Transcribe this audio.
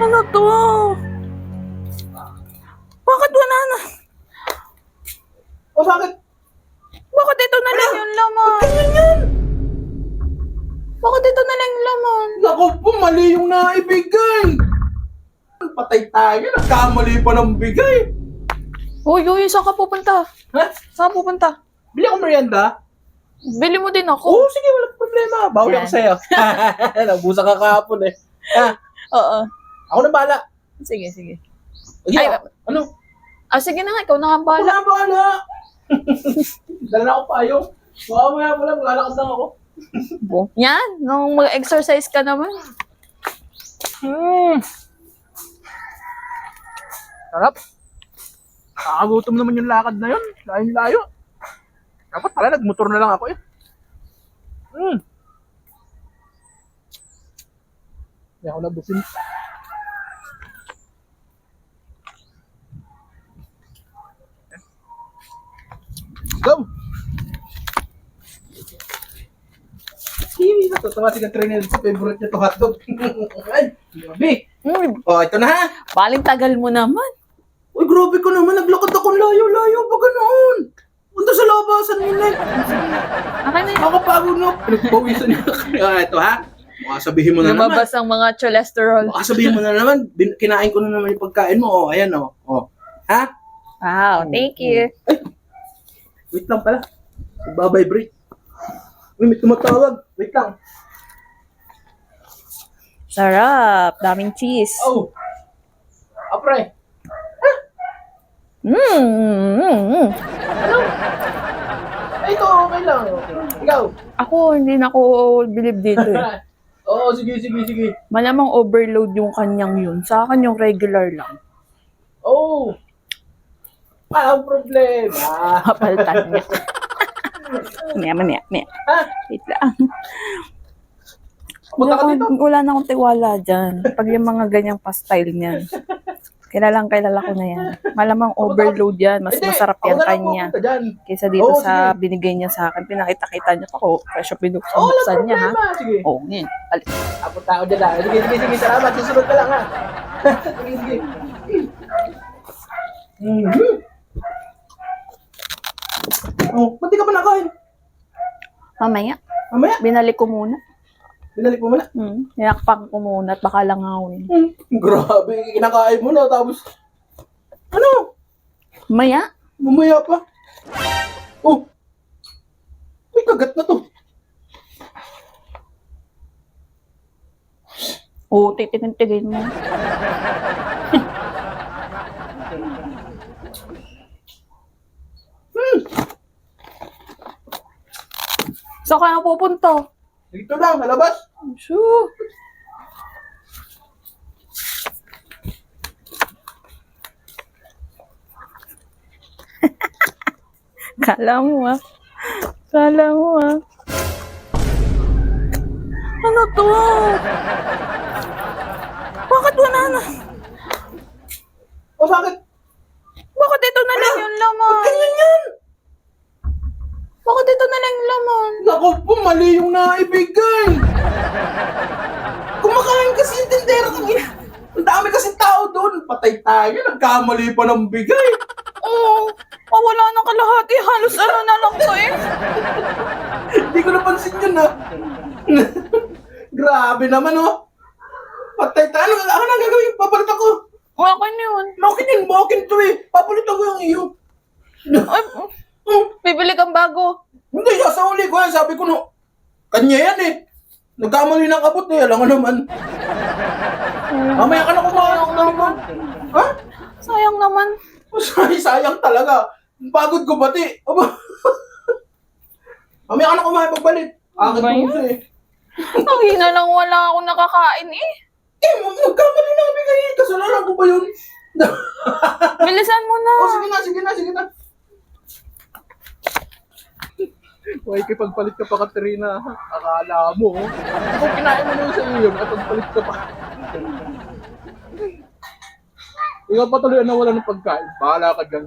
Ano to? Bakit wala na? O bakit? Bakit ito na lang yung laman? Ganyan yan! Bakit ito na lang yung laman? Naku po, mali yung naibigay! Patay tayo, nagkamali pa ng bigay! Hoy, hoy, saan ka pupunta? Ha? Saan pupunta? Bili ako merienda? Bili mo din ako. Oo, sige, walang problema. Bawal ako sa'yo. Nabusa ka kahapon eh. Ha? Oo. Ako na bahala. Sige, sige. Ay, Ay, ano? Ah, sige na nga, ikaw na nga ang bahala. Wala bahala. Dala na ako payo. Baka maya pala, maglalakad lang ako. Bo. Yan, nung mag-exercise ka naman. Hmm. Sarap. Nakakagutom naman yung lakad na yun. Layo-layo. Dapat pala nagmotor na lang ako eh. Hmm. Hindi ako nabusin. Go! Hindi, natutuwa si Katrina sa favorite niya to hotdog. Ay, grabe. Hmm, Oh, ito na ha. baling tagal mo naman. Uy, grabe ka naman. Naglakad akong layo-layo. Ba ganoon? Punta sa labasan nila. Akin na yun. Nakakapagod na. Pinagpawisan niya. Ah, ito ha. Baka sabihin mo na naman. Lumabas ang mga cholesterol. Baka sabihin mo na naman. Bin- kinain ko na naman yung pagkain mo. Oh, ayan oh. Oh. Ha? Wow, thank you. Wait lang pala. Nagbabibrate. Uy, may tumatawag. Wait lang. Sarap, daming cheese. Oh. Apre. Mm, mm, mm. Ay, ito okay lang. Ikaw. Ako, hindi na ako believe dito eh. Oo, sige, sige, sige. Malamang overload yung kanyang yun. Sa akin yung regular lang. Oh. Walang problema. Kapaltan niya. Maya, maya, maya. Ha? Wait lang. Wala, akong- wala na akong tiwala dyan. Pag yung mga ganyang pa-style niyan. Kilalang kilala ko na yan. Malamang overload yan. Mas masarap ako yan kanya. Kaysa dito sa binigay niya sa akin. Pinakita-kita niya pa ko. Presyo pinuksan niya ha. Sige. Oo, oh, ngayon. Alis. Apunta ako dyan lang. Sige, sige, sige. Salamat. Susunod ka lang ha. sige, sige. Mhm. Oh, ba't di ka pa nakain? Mamaya, Mamaya, binalik ko muna. binalik mo muna. Hmm. Niyakpak ko muna at baka langawin. Hmm, grabe, kinakain mo na. Tapos, ano? Maya, Mamaya pa. Oh, may kagat na to. oo, oh, titinig mo. Saan ka na pupunta? dito lang, sa labas. Sure. Kala mo ah. Kala mo ah. Ano to? Bakit wala na? O, bakit? Bakit ito na lang yung laman? Ganyan yan. Bakit ito na lang yung laman? Naku po, mali yung naibigay. Kumakain kasi yung tindera kanina. Ang dami kasi tao doon. Patay tayo. Nagkamali pa ng bigay. Oo. Oh, wala na kalahati. Halos ano na lang to eh. Hindi ko napansin yun ha. Grabe naman oh. Patay tayo. Ano, ano na gagawin? Papalit ako. Wala ko na yun. Mokin yun. Mokin to eh. Papalit ako yung iyo. Ay, Hmm. bibili kang bago. Hindi, sasauli ko yan. Sabi ko no. Kanya yan eh. Nagkamali ng abot eh. Alam mo naman. Mamaya ka na kumain. Ha? Sayang naman. Ay, sayang talaga. Pagod ko pati. Aba. Mamaya ka na kumain pagbalik. Ba po yun? eh. Ang hina lang wala ako nakakain eh. Eh, nagkamali na kami kayo. Kasalanan ko ba yun? Bilisan mo na. oh, sige na, sige na, sige na. Huwag pagpalit ka pa, Katrina. Akala mo. Kung kinain mo na yun sa iyo, nakapagpalit ka pa. Ikaw patuloy na wala ng pagkain. Bahala ka dyan.